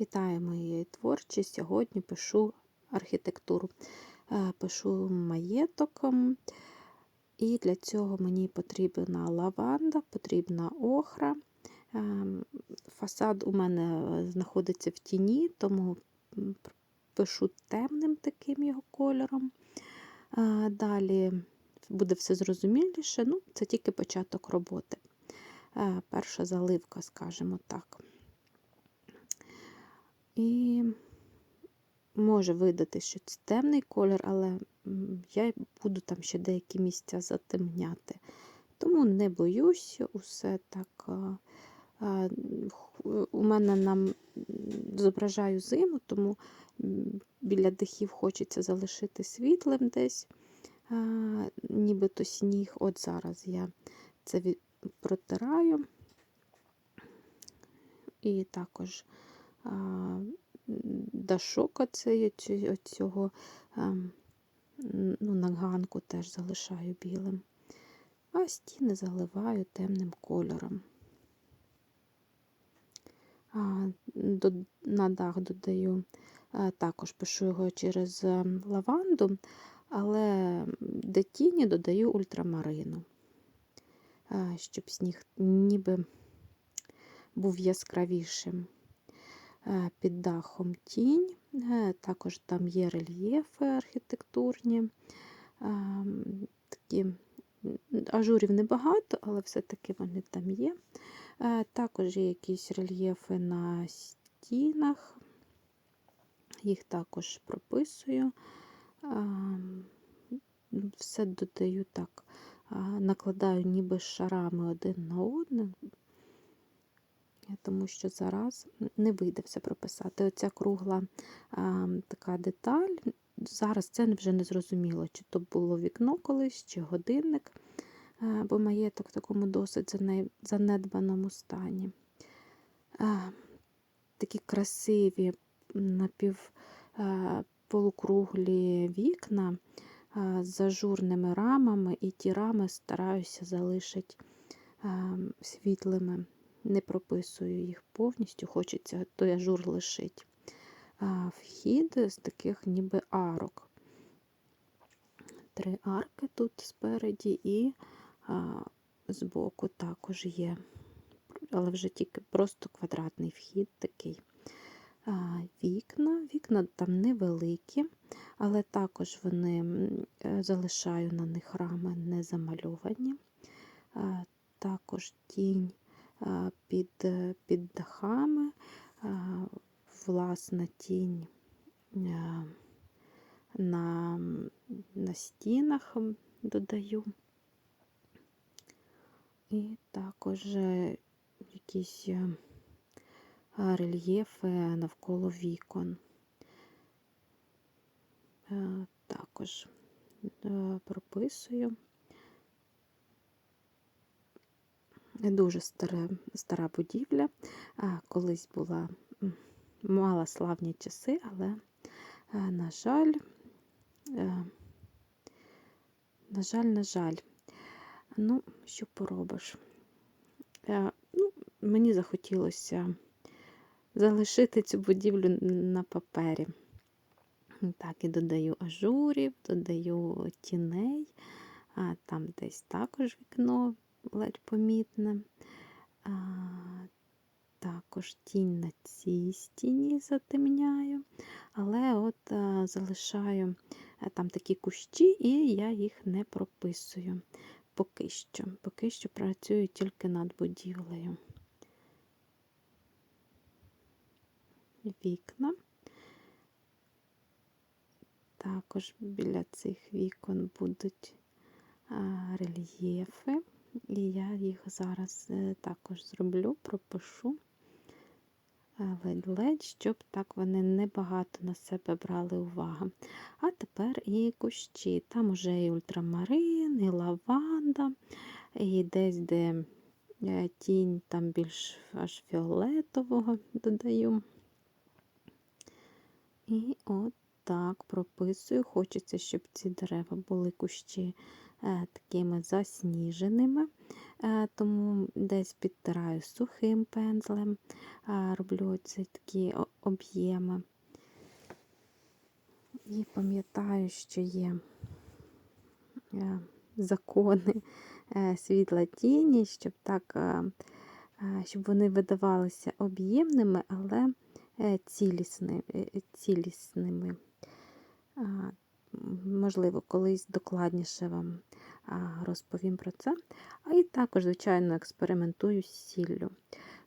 Вітаю моєї творчі. Сьогодні пишу архітектуру. Е, Пишу маєток. І для цього мені потрібна лаванда, потрібна охра. Ем, Фасад у мене е, знаходиться в тіні, тому пишу темним таким його кольором. Е, Далі буде все зрозуміліше. Ну, це тільки початок роботи. Перша заливка, скажімо так. І може видати, що це темний колір, але я буду там ще деякі місця затемняти. Тому не боюсь, усе так. У мене нам зображаю зиму, тому біля дахів хочеться залишити світлим десь, нібито сніг. От зараз я це протираю. І також дашок оцей, оцього ну, на ганку теж залишаю білим. А стіни заливаю темним кольором. На дах додаю, також пишу його через лаванду, але де тіні додаю ультрамарину, щоб сніг ніби був яскравішим. Е, Під дахом тінь, е, також там є рельєфи архітектурні. ем, Такі ажурів небагато, але все-таки вони там є. Е, Також є якісь рельєфи на стінах, їх також прописую. Все додаю так, накладаю ніби шарами один на один, Е, тому що зараз не вийде все прописати. Оця кругла а, така деталь. Зараз це вже не зрозуміло, чи то було вікно колись, чи годинник, а, бо маєток в такому досить занедбаному стані. А, Такі красиві напів а, полукруглі вікна з ажурними рамами, і ті рами стараюся залишити а, світлими не прописую їх повністю, хочеться той ажур лишить. Вхід з таких ніби арок. Три арки тут спереді і а, збоку також є, але вже тільки просто квадратний вхід такий. А, Вікна, вікна там невеликі, але також вони е, залишаю на них рами не замальовані. А, Також тінь під, е, під дахами, власна тінь на, на стінах додаю. І також е, якісь е, рельєфи навколо вікон. Також е, прописую. Дуже стара, стара будівля. Колись була мала славні часи, але, е, на жаль, е, на жаль, на жаль, ну, що поробиш? Е, Ну, мені захотілося залишити цю будівлю на папері. Так, і додаю ажурів, додаю тіней, а там десь також вікно ледь помітне. А, також тінь на цій стіні затемняю, але от а, залишаю а, там такі кущі, і я їх не прописую поки що. Поки що працюю тільки над будівлею. Вікна. Також біля цих вікон будуть а, рельєфи. І я їх зараз е, також зроблю, пропишу е, ледь-ледь, щоб так вони небагато на себе брали увагу. А тепер і кущі. Там уже і ультрамарин, і лаванда, і десь, де е, тінь там більш аж фіолетового додаю. І от так прописую. Хочеться, щоб ці дерева були кущі такими засніженими, е, тому десь підтираю сухим пензлем, е, роблю ці такі об'єми. І пам'ятаю, що є е, закони е, світла тіні, щоб так, е, е, щоб вони видавалися об'ємними, але е, цілісни- е, цілісними. Можливо, колись докладніше вам розповім про це. А і також, звичайно, експериментую з сіллю,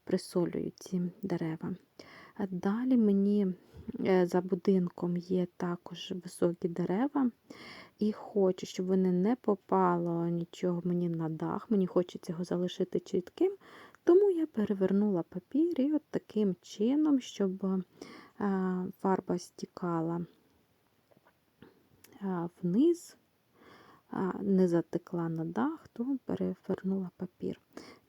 присолюю ці дерева. Далі мені е, за будинком є також високі дерева, і хочу, щоб вони не попало нічого мені на дах. Мені хочеться його залишити чітким, тому я перевернула папір і от таким чином, щоб фарба стікала вниз, не затекла на дах, то перевернула папір.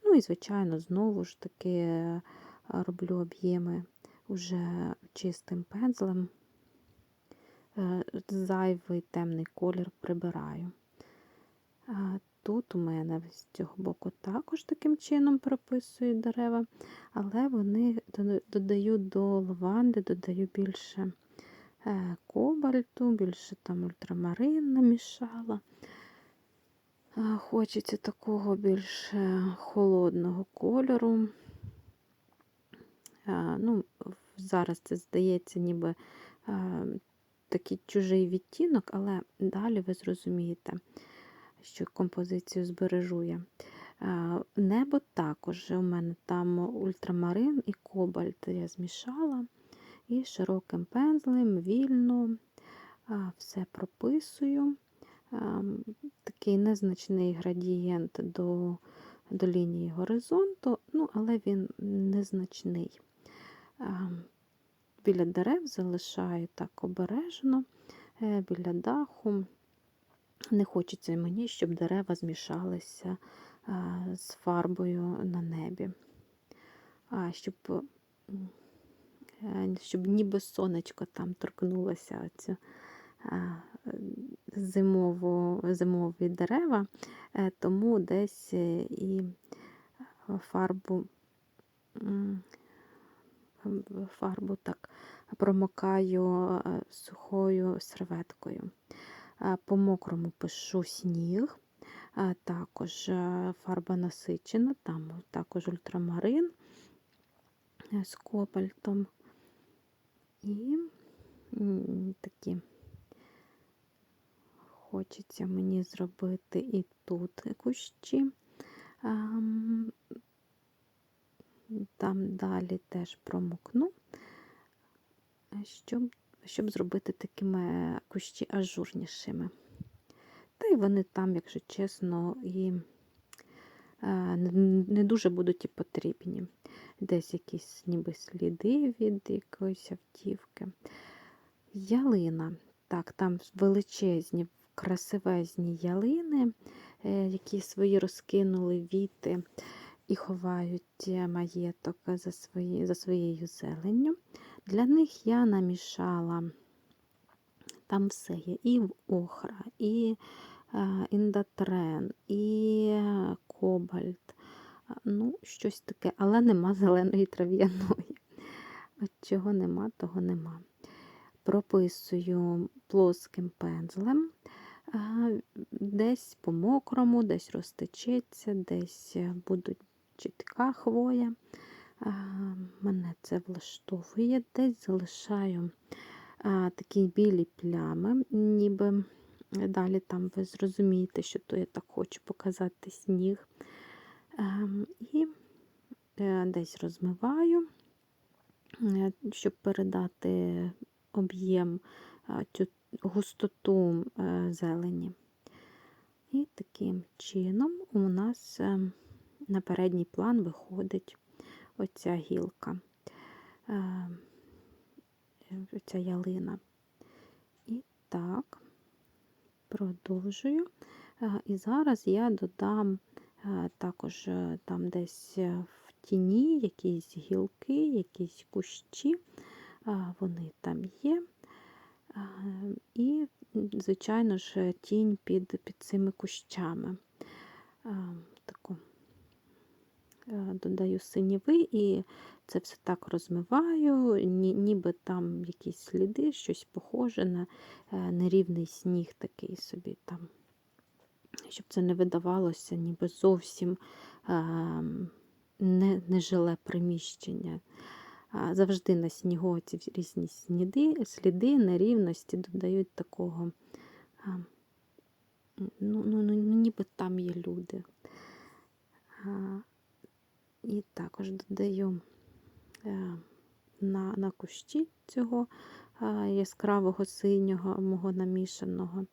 Ну і, звичайно, знову ж таки роблю об'єми уже чистим пензлем. Е, Зайвий темний колір прибираю. Тут у мене з цього боку також таким чином прописую дерева, але вони додаю до лаванди, додаю більше кобальту, більше там ультрамарин намішала. Е, Хочеться такого більш е, холодного кольору. Е, Ну, зараз це здається ніби е, такий чужий відтінок, але далі ви зрозумієте, що композицію збережу я. Е, Небо також у мене там ультрамарин і кобальт я змішала. І широким пензлем вільно все прописую. Такий незначний градієнт до, до лінії горизонту, ну, але він незначний. Біля дерев залишаю так обережно, е, біля даху. Не хочеться мені, щоб дерева змішалися з фарбою на небі. А, щоб щоб ніби сонечко там торкнулося оцю зимову, зимові дерева, е, тому десь е, і фарбу, фарбу так промокаю е, сухою серветкою. Е, По мокрому пишу сніг, також е, фарба насичена, там також ультрамарин е, з кобальтом. І такі хочеться мені зробити і тут кущі. Там далі теж промокну, щоб, щоб зробити такими кущі ажурнішими. Та й вони там, якщо чесно, і е, не дуже будуть і потрібні. Десь якісь ніби сліди від якоїсь автівки. Ялина. Так, там величезні, красивезні ялини, е, які свої розкинули віти і ховають е, маєток за, свої, за своєю зеленню. Для них я намішала там все є. І охра, і е, індатрен, і кобальт. Ну, щось таке, але нема зеленої трав'яної. Чого нема, того нема. Прописую плоским пензлем. Десь по мокрому, десь розтечеться, десь е, буде чітка хвоя. Мене це влаштовує, десь залишаю такі білі плями, ніби далі там ви зрозумієте, що то я так хочу показати сніг. Ем, І е, десь розмиваю, е, щоб передати об'єм, цю густоту е, зелені. І таким чином у нас е, на передній план виходить оця гілка, е, оця ялина. І так, продовжую. Е, І зараз я додам е, також е, там десь е, в тіні якісь гілки, якісь кущі, е, вони там є. Е, І, звичайно ж, тінь під, під цими кущами. Е, Таку е, додаю синіви і це все так розмиваю, ні- ніби там якісь сліди, щось похоже на е, нерівний сніг такий собі там. Щоб це не видавалося, ніби зовсім ем, не, нежиле приміщення. Завжди на снігу ці різні сліди, сліди нерівності додають такого, ну, ну, ну, ну, ніби там є люди. І також додаю е, на, на кущі цього яскравого синього мого намішаного,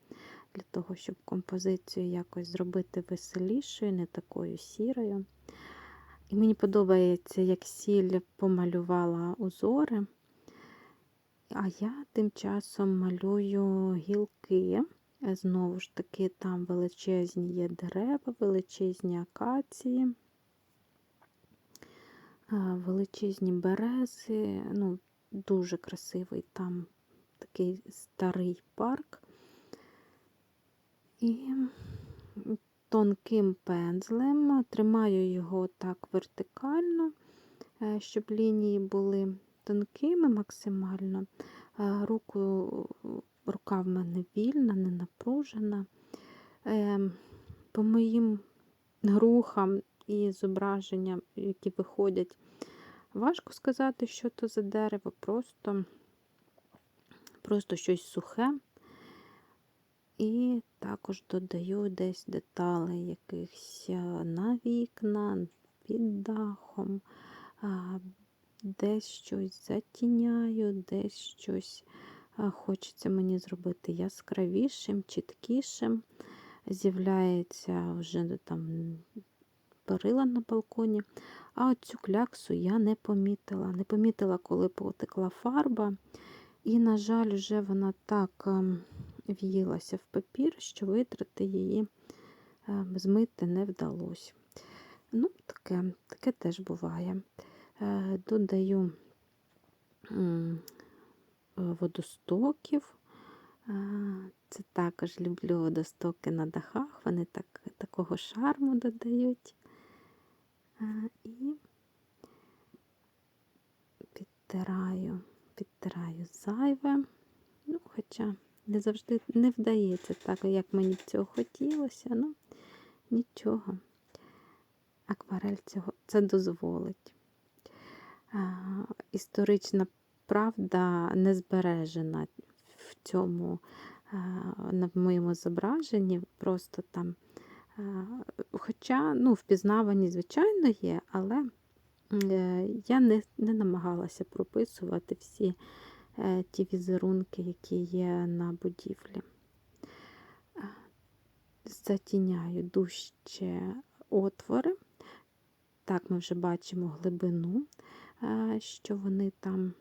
для того, щоб композицію якось зробити веселішою, не такою сірою. І мені подобається, як сіль помалювала узори. А я тим часом малюю гілки. Е, Знову ж таки, там величезні є дерева, величезні акації, величезні берези. Ну, дуже красивий там такий старий парк. І тонким пензлем тримаю його так вертикально, е, щоб лінії були тонкими максимально. Е, Руку, рука в мене вільна, не напружена. Е, По моїм рухам і зображенням, які виходять, важко сказати, що то за дерево, просто, просто щось сухе. І також додаю десь деталей якихось е, на вікна, під дахом, десь щось затіняю, десь щось хочеться мені зробити яскравішим, чіткішим. З'являється вже там перила на балконі. А оцю кляксу я не помітила. Не помітила, коли потекла фарба. І, на жаль, вже вона так ем, в'їлася в папір, що витрати її ем, змити не вдалося. Ну, таке, таке теж буває. Е, Додаю е, водостоків. Е, Це також люблю водостоки на дахах, вони так, такого шарму додають. Е, І підтираю, підтираю зайве. Ну, хоча не завжди не вдається так, як мені б цього хотілося. Ну, нічого. Акварель цього це дозволить. А, історична правда не збережена в цьому, а, на моєму зображенні. Просто там, а, хоча ну, впізнавані, звичайно, є, але е, я не, не намагалася прописувати всі ті візерунки, які є на будівлі. Е, Затіняю дужче отвори. Так, ми вже бачимо глибину, е, що вони там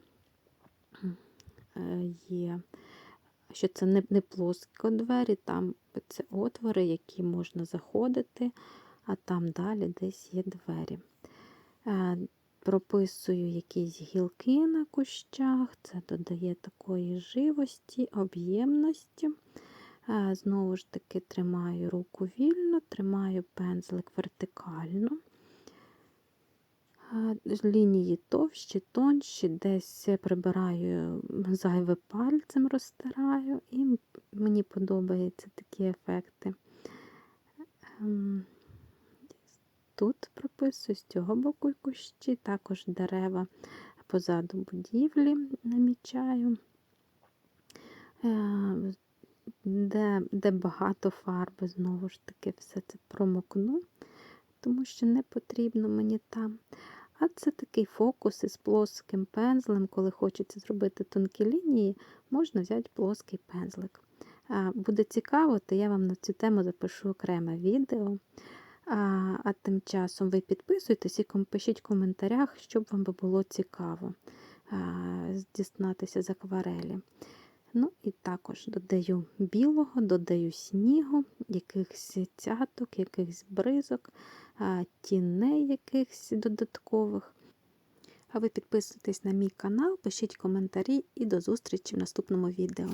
е, є, що це не, плоскі двері, там це отвори, які можна заходити, а там далі десь є двері. Прописую якісь гілки на кущах, це додає такої живості, об'ємності. Е, Знову ж таки, тримаю руку вільно, тримаю пензлик вертикально. Е, Лінії товщі, тонші, десь прибираю зайве пальцем, розтираю, і мені подобаються такі ефекти. Тут прописую з цього боку кущі, також дерева позаду будівлі намічаю, Е, де, де багато фарби, знову ж таки, все це промокну, тому що не потрібно мені там. А це такий фокус із плоским пензлем, коли хочеться зробити тонкі лінії, можна взяти плоский пензлик. Буде цікаво, то я вам на цю тему запишу окреме відео. А, тим часом ви підписуйтесь і пишіть в коментарях, щоб вам би було цікаво дізнатися з акварелі. Ну і також додаю білого, додаю снігу, якихось цяток, якихось бризок, тіней якихось додаткових. А ви підписуйтесь на мій канал, пишіть коментарі і до зустрічі в наступному відео.